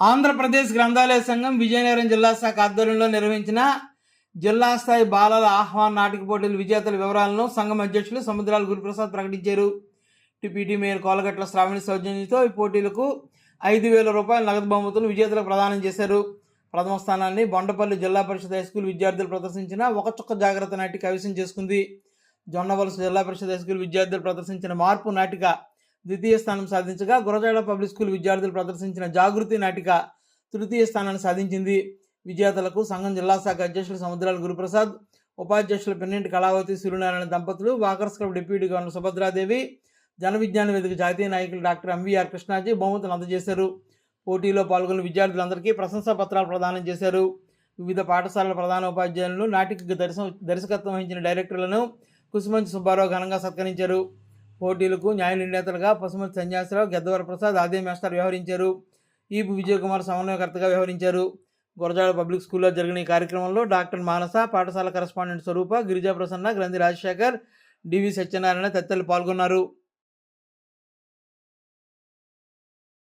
ఆంధ్రప్రదేశ్ గ్రంథాలయ సంఘం విజయనగరం జిల్లా శాఖ ఆధ్వర్యంలో నిర్వహించిన జిల్లా స్థాయి బాలల ఆహ్వాన్ నాటిక పోటీల విజేతల వివరాలను సంఘం అధ్యక్షులు సముద్రాల గురుప్రసాద్ ప్రకటించారు. టిపిటి మేయర్ కోలగట్ల శ్రావణి సౌజన్యంతో ఈ పోటీలకు ఐదు వేల రూపాయల నగదు బహుమతులు విజేతలకు ప్రదానం చేశారు. ప్రథమ స్థానాన్ని బొండపల్లి జిల్లా పరిషత్ హైస్కూల్ విద్యార్థులు ప్రదర్శించిన ఒక చుక్క జాగ్రత్త నాటిక కవిసం చేసుకుంది. జొన్నవలస జిల్లా పరిషత్ హైస్కూల్ విద్యార్థులు ప్రదర్శించిన మార్పు నాటిక ద్వితీయ స్థానం సాధించగా గురజాడ పబ్లిక్ స్కూల్ విద్యార్థులు ప్రదర్శించిన జాగృతి నాటిక తృతీయ స్థానాన్ని సాధించింది. విజేతలకు సంఘం జిల్లా శాఖ అధ్యక్షులు సముద్రాల గురుప్రసాద్ ఉపాధ్యక్షులు పెన్నెంటి కళావతి సూర్యనారాయణ దంపతులు walkers club deputy governor Subhadradevi Jana Vignana Vedika జాతీయ నాయకులు డాక్టర్ ఎంవీఆర్ కృష్ణాజీ బహుమతులు అందజేశారు. పోటీలో పాల్గొన్న విద్యార్థులందరికీ ప్రశంసా పత్రాలు ప్రదానం చేశారు. వివిధ పాఠశాలల ప్రధాన ఉపాధ్యాయులను నాటికకు దర్శ దర్శకత్వం వహించిన డైరెక్టర్లను కుసుమంచి సుబ్బారావు ఘనంగా సత్కరించారు. పోటీలకు న్యాయ నిర్ణేతలుగా పసుమతి సన్యాసరావు గెద్దవర ప్రసాద్ ఆదే మేస్టర్ వ్యవహరించారు. ఈపు విజయకుమార్ సమన్వయకర్తగా వ్యవహరించారు. గురజాడ పబ్లిక్ స్కూల్లో జరిగిన ఈ కార్యక్రమంలో డాక్టర్ మానస పాఠశాల కరస్పాండెంట్ స్వరూప గిరిజా ప్రసన్న గ్రంథి రాజశేఖర్ డివి సత్యనారాయణ తదితరులు పాల్గొన్నారు.